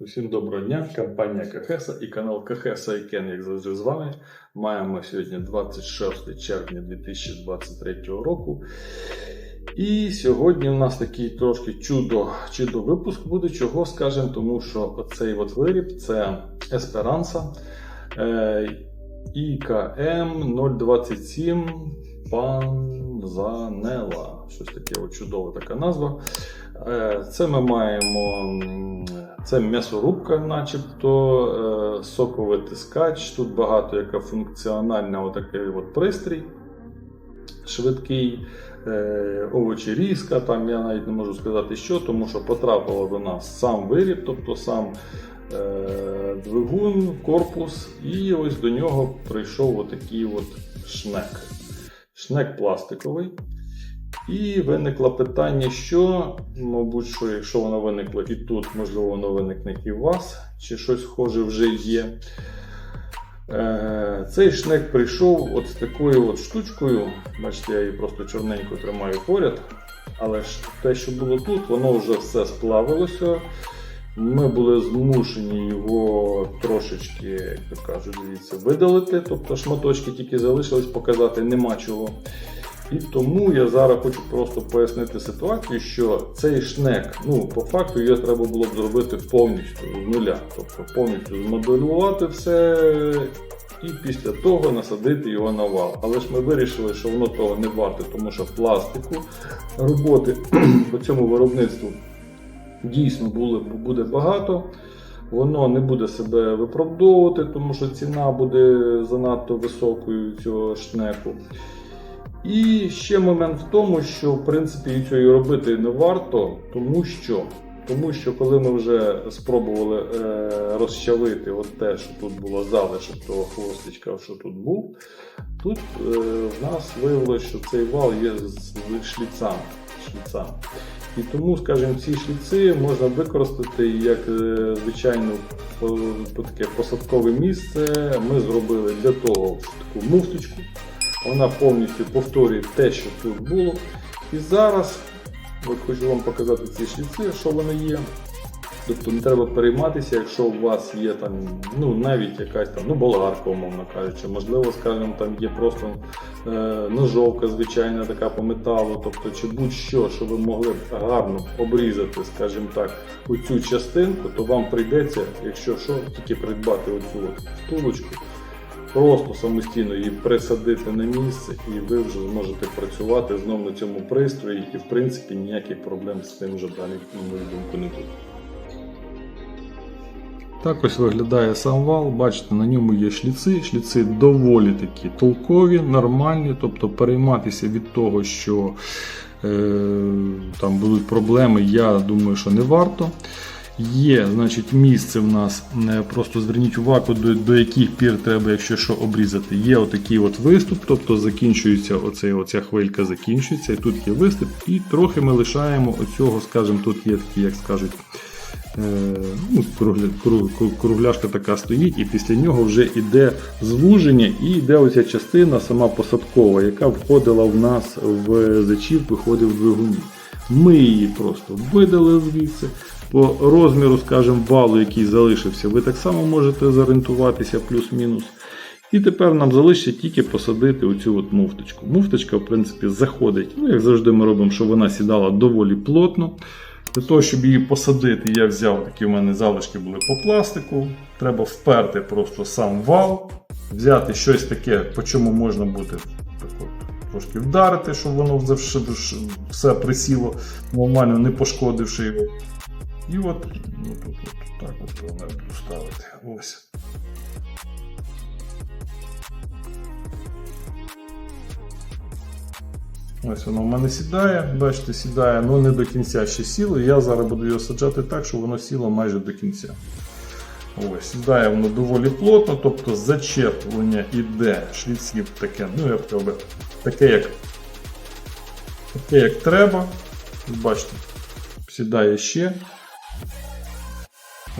Усім доброго дня, компанія Кахеса і канал Кахеса і Кен, як завжди з вами. Маємо сьогодні 26 червня 2023 року. І сьогодні у нас такий трошки чудо, чудо випуск буде, чого скажемо, тому що оцей от виріб це Есперанса е, ІКМ 027 Панзанела. Щось таке от чудова така назва. Е, Це ми маємо це м'ясорубка, начебто, е, соковитискач. Тут багато яка функціональна отакий от пристрій. Швидкий е, овочерізка, там я навіть не можу сказати що, тому що потрапило до нас сам виріб, тобто сам двигун, корпус, і ось до нього прийшов отакий от шнек. Шнек пластиковий. І виникло питання, що, мабуть, що якщо воно виникло і тут, можливо, воно виникне і у вас, чи щось схоже вже є. Е, Цей шнек прийшов от з такою от штучкою. Бачите, я її просто чорненько тримаю поряд. Але ж те, що було тут, воно вже все сплавилося. Ми були змушені його трошечки, як то кажуть, дивіться, видалити. Тобто шматочки тільки залишились показати, нема чого. І тому я зараз хочу просто пояснити ситуацію, що цей шнек, ну, по факту його треба було б зробити повністю з нуля. Тобто повністю змоделювати все і після того насадити його на вал. Але ж ми вирішили, що воно того не варте, тому що пластику роботи по цьому виробництву дійсно було, буде багато. Воно не буде себе виправдовувати, тому що ціна буде занадто високою цього шнеку. І ще момент в тому, що в принципі цього і робити не варто, тому що, тому що коли ми вже спробували е, розчавити от те, що тут було залишок того хвостичка, що тут був, тут е, в нас виявилося, що цей вал є з шліцами. шліцами. І тому, скажімо, ці шліци можна використати як е, звичайно по- по таке посадкове місце. Ми зробили для того таку муфточку. Вона повністю повторює те, що тут було. І зараз от хочу вам показати ці шліци, що вони є. Тобто не треба перейматися, якщо у вас є там, ну навіть якась там, ну болгарка, умовно кажучи, можливо, скажімо, там є просто е, ножовка звичайна така по металу, тобто чи будь-що, що ви могли гарно обрізати, скажімо так, оцю частинку, то вам прийдеться, якщо що, тільки придбати оцю от втулочку, просто самостійно її присадити на місце, і ви вже зможете працювати знову на цьому пристрої, і в принципі ніяких проблем з цим вже далі, на мою думку, не буде. Так ось виглядає сам вал. Бачите, на ньому є шліци. Шліци доволі такі толкові, нормальні, тобто перейматися від того, що е, там будуть проблеми, я думаю, що не варто. Є, значить, місце в нас, е, просто зверніть увагу, до, до яких пір треба, якщо що, обрізати. Є отакий от виступ, тобто закінчується оцей, оця хвилька закінчується, і тут є виступ, і трохи ми лишаємо оцього, скажімо, тут є такі, як скажуть, е, ну, кругля, круг, круг- кругляшка така стоїть, і після нього вже йде звуження, і йде оця частина сама посадкова, яка входила в нас в зачіп, виходив в двигуні. Ми її просто видали звідси. По розміру, скажімо, валу, який залишився, ви так само можете зорієнтуватися плюс-мінус. І тепер нам залишиться тільки посадити оцю от муфточку. Муфточка, в принципі, заходить, ну, як завжди ми робимо, щоб вона сідала доволі плотно. Для того, щоб її посадити, я взяв такі в мене залишки були по пластику. Треба вперти просто сам вал, взяти щось таке, по чому можна буде трошки вдарити, щоб воно все присіло, нормально не пошкодивши його. І от, ну, тут, от так от його треба ставити. Ось. Ось воно в мене сідає, бачите, сідає, ну не до кінця ще сіло. Я зараз буду його саджати так, щоб воно сіло майже до кінця. Ось, сідає воно доволі плотно, тобто зачеплення іде шліців таке, ну я б сказав, би, таке як, таке як треба. Бачите, сідає ще.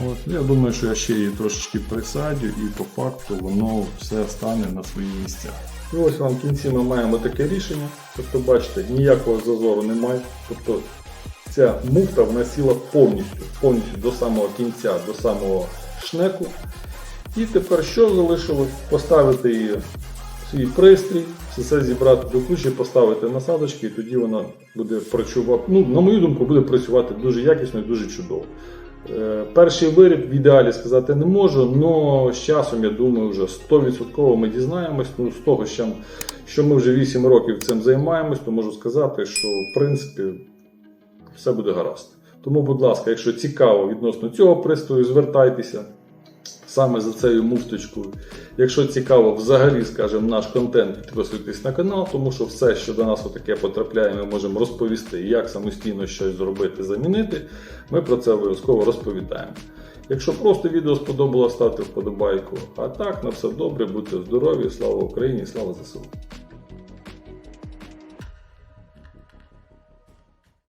От, я думаю, що я ще її трошечки присадю і по факту воно все стане на свої місця. І ось вам в кінці ми маємо таке рішення. Тобто, бачите, ніякого зазору немає. Тобто ця муфта вона сіла повністю, повністю до самого кінця, до самого шнеку. І тепер що залишилось? Поставити її в свій пристрій, все це зібрати до кучі, поставити насадочки, і тоді вона буде працювати. Ну, на мою думку, буде працювати дуже якісно і дуже чудово. Е, Перший виріб в ідеалі сказати не можу, але з часом, я думаю, вже 100% ми дізнаємось. Ну, з того, що, ми вже 8 років цим займаємось, то можу сказати, що в принципі все буде гаразд. Тому, будь ласка, якщо цікаво відносно цього пристрою, звертайтеся саме за цією муфточкою. Якщо цікаво взагалі, скажімо, наш контент, підписуйтесь на канал, тому що все, що до нас отаке потрапляє, ми можемо розповісти, як самостійно щось зробити, замінити. Ми про це обов'язково розповідаємо. Якщо просто відео сподобалося, ставте вподобайку. А так, на все добре, будьте здорові, слава Україні, слава ЗСУ.